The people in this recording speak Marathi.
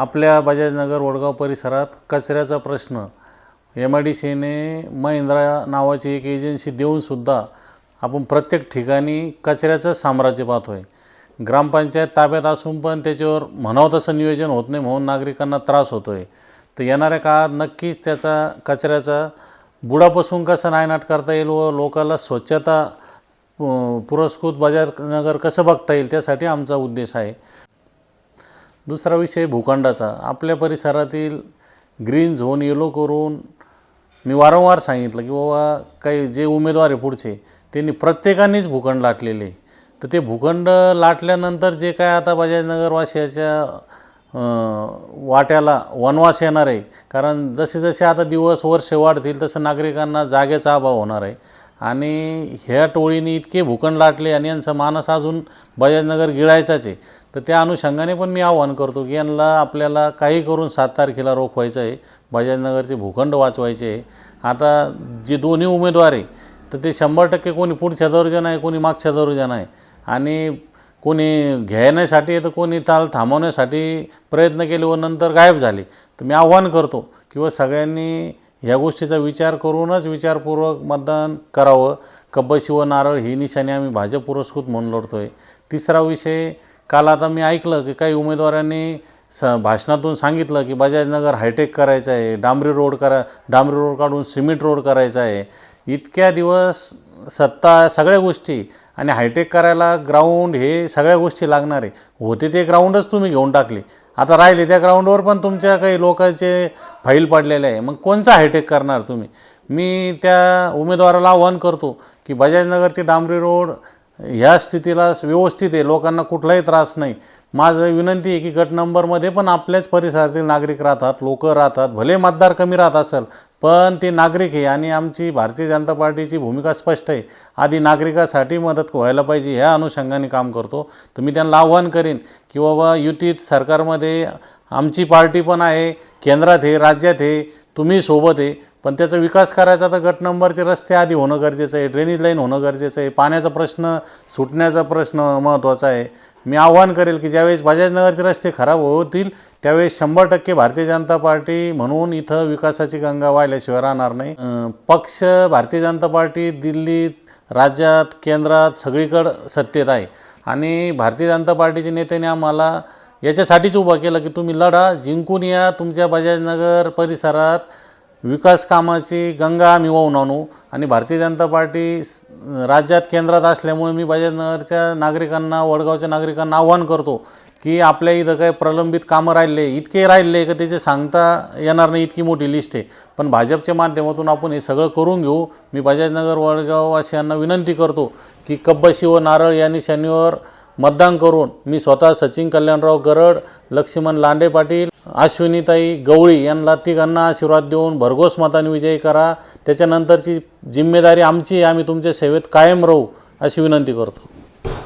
आपल्या बजाजनगर वडगाव परिसरात कचऱ्याचा प्रश्न. एम आय डी सीने महिंद्रा नावाची एक एजन्सी देऊनसुद्धा आपण प्रत्येक ठिकाणी कचऱ्याचं साम्राज्य पाहतो आहे ग्रामपंचायत ताब्यात असून पण त्याच्यावर म्हणावं तसं नियोजन होत नाही म्हणून नागरिकांना त्रास होतो आहे तर येणाऱ्या काळात नक्कीच त्याचा कचऱ्याचा बुडापासून कसं नायनाट करता येईल व लोकाला स्वच्छता पुरस्कृत बजाजनगर कसं बघता येईल त्यासाठी आमचा उद्देश आहे. दुसरा विषय भूखंडाचा. आपल्या परिसरातील ग्रीन झोन येलो करून मी वारंवार सांगितलं की बाबा काही जे उमेदवार आहे पुढचे त्यांनी प्रत्येकानेच भूखंड लाटलेले. आहे. तर ते भूखंड लाटल्यानंतर जे काय आता बजाजनगरवासियाच्या वाट्याला वनवास येणार आहे. कारण जसे जसे आता दिवस वर्ष वाढतील तसं नागरिकांना जागेचा अभाव होणार आहे. आणि ह्या टोळीने इतके भूकंड लाटले आणि यांचा मानस अजून बजाजनगर गिळायचाच आहे. तर त्या अनुषंगाने पण मी आव्हान करतो की यांना आपल्याला काही करून सात तारखेला रोखवायचं आहे. बजाजनगरचे भूखंड वाचवायचे आहे. आता जे दोन्ही उमेदवार आहे तर ते शंभर टक्के कोणी पुढच्या दर्जन आहे कोणी मागच्या दर्जन आहे आणि कोणी घेण्यासाठी तर कोणी ताल थांबवण्यासाठी प्रयत्न केले व नंतर गायब झाले. तर मी आव्हान करतो किंवा सगळ्यांनी ह्या गोष्टीचा विचार करूनच विचारपूर्वक मतदान करावं. कब्बशी व नारळ ही निशाणी आम्ही भाजप पुरस्कृत म्हणून लढतो आहे तिसरा विषय काल आता मी ऐकलं की काही उमेदवारांनी स भाषणातून सांगितलं की बजाजनगर हायटेक करायचं आहे डांबरी रोड करा डांबरी रोड काढून सिमेंट रोड करायचा आहे. इतक्या दिवस सत्ता सगळ्या गोष्टी आणि हायटेक करायला ग्राउंड हे सगळ्या गोष्टी लागणार आहे. होते ते ग्राउंडच तुम्ही घेऊन टाकले. आता राहिले त्या ग्राउंडवर पण तुमच्या काही लोकांचे फाईल पडलेले आहे. मग कोणचा हायटेक करणार तुम्ही? मी त्या उमेदवाराला आव्हान करतो की बजाजनगरची डांबरी रोड ह्या स्थितीला व्यवस्थित आहे. लोकांना कुठलाही त्रास नाही. माझं विनंती आहे की गट नंबरमध्ये पण आपल्याच परिसरातील नागरिक राहतात लोक राहतात. भले मतदार कमी राहत असेल पण ते नागरिक आहे आणि आमची भारतीय जनता पार्टीची भूमिका स्पष्ट आहे. आधी नागरिकासाठी मदत व्हायला पाहिजे ह्या अनुषंगाने काम करतो. तर मी त्यांना आव्हान करीन की बाबा युतीत सरकारमध्ये आमची पार्टी पण आहे केंद्रात आहे राज्यात आहे तुम्ही सोबत आहे. पण त्याचा विकास करायचा तर गट नंबरचे रस्ते आधी होणं गरजेचं आहे ड्रेनेज लाईन होणं गरजेचं आहे पाण्याचा प्रश्न सुटण्याचा प्रश्न महत्त्वाचा आहे. मी आव्हान करेल की ज्यावेळेस बजाजनगरचे रस्ते खराब होतील त्यावेळेस शंभर टक्के भारतीय जनता पार्टी म्हणून इथं विकासाची गंगा वाहिल्याशिवाय राहणार नाही. पक्ष भारतीय जनता पार्टी दिल्लीत राज्यात केंद्रात सगळीकडं सत्तेत आहे. आणि भारतीय जनता पार्टीचे नेत्याने आम्हाला याच्यासाठीच उभं केलं की तुम्ही लढा जिंकून या तुमच्या बजाजनगर परिसरात. विकास कामाची गंगा आम्ही वाहून आणू आणि भारतीय जनता पार्टी राज्यात केंद्रात असल्यामुळे मी बजाजनगरच्या नागरिकांना वडगावच्या नागरिकांना आव्हान करतो की आपल्या इथं काही प्रलंबित कामं राहिले इतके राहिले का त्याचे सांगता येणार नाही इतकी मोठी लिस्ट आहे. पण भाजपच्या माध्यमातून आपण हे सगळं करून घेऊ मी बजाजनगर वडगाववासियांना विनंती करतो की कब्बशी व नारळ यांनी शनिवार मतदान करून मी स्वतः सचिन कल्याणराव गरड लक्ष्मण लांडे पाटील अश्विनीताई गवळी यांना तिघांना आशीर्वाद देऊन भरघोस मताने विजयी करा. त्याच्यानंतरची जिम्मेदारी आमची आम्ही तुमच्या सेवेत कायम राहू अशी विनंती करतो.